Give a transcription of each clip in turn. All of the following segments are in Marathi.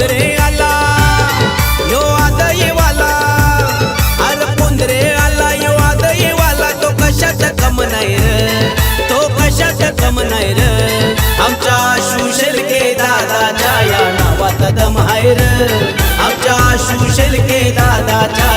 पुंदरे आला यो आदयवाला आला यो तो कशात कम नाही तो कशात कम नाही र? आमच्या सुशल के दादाच्या या नावात दम आहे आमच्या सुशल के दादाच्या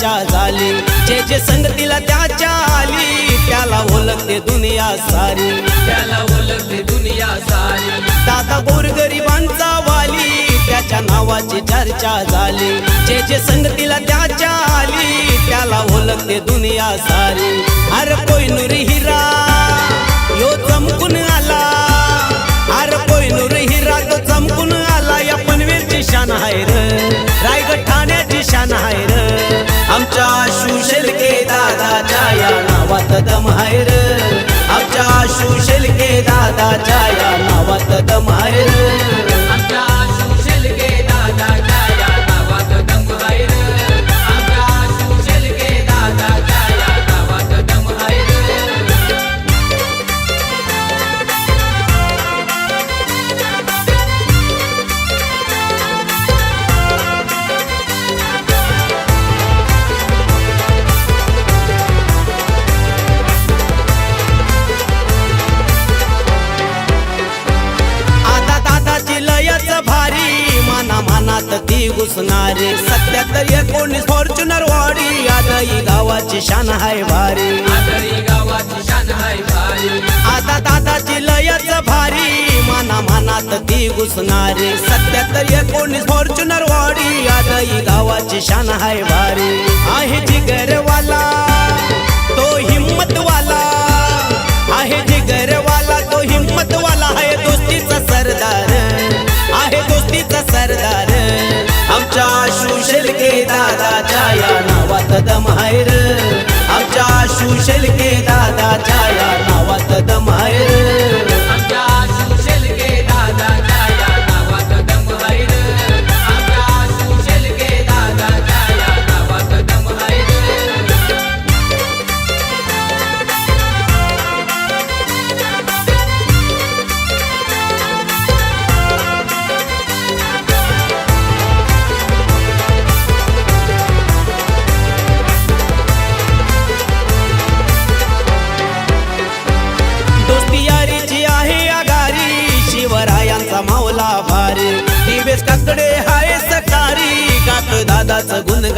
चर्चा झाली. जे जे संगतीला त्याच्या आली त्याला ओळखते दुनिया सारी. त्याला ओळखते दुनिया सारी. दादा गोरगरिबांचा वाली त्याच्या नावाची चर्चा झाली. जे जे संगतीला त्याच्या आली त्याला ओळखते दुनिया सारी. अरे कोई नुरी हिरा दादा छाया नावात दम घुसणारी. सत्याहत्तर एकोणीस फॉर्च्युनर वाडी. आदई गावाची शान हाय भारी. आता दादाची लयच भारी. माना मानात ती घुसणारी. सत्याहत्तर एकोणीस फॉर्च्युनर वाडी. आदई गावाची शान हाय भारी. आहे जिगरवाला.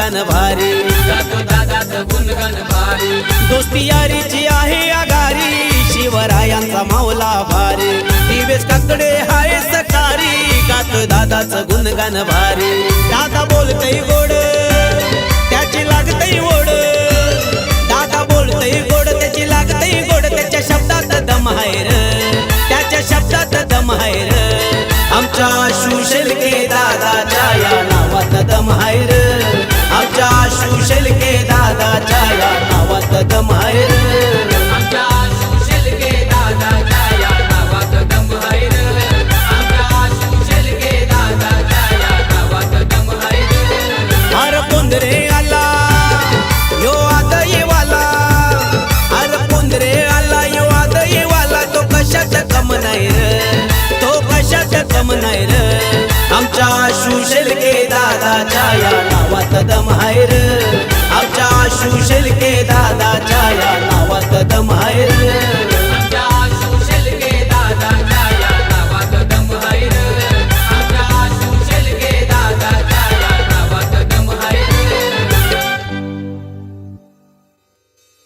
गुणगण भारी. जातो दादाचं भारी दोस्ती यारीची आहे आगारी शिवरायांचा मावला भारी. दिवेश काकडे हाय सकारी. गात दादाचं गुणगण भारी. दादा बोलतय गोड त्याची लागतय ओढ. दादा बोलतय गोड त्याची लागतय गोड. त्याच्या शब्दात दम आहे र. त्याच्या शब्दात दम आहे र. आमच्या सुशल के दादाच्या या नावात दम आहे पुंदरे आला यो आदयवाला हर पुंदरे आला यो आदयवाला तो कशात कम नाही रे? तो कशात कम नाही रे? आमच्या सुशेल के दादाच्या या नावात दम आहे रे. आमच्या सुशेल के दादाच्या या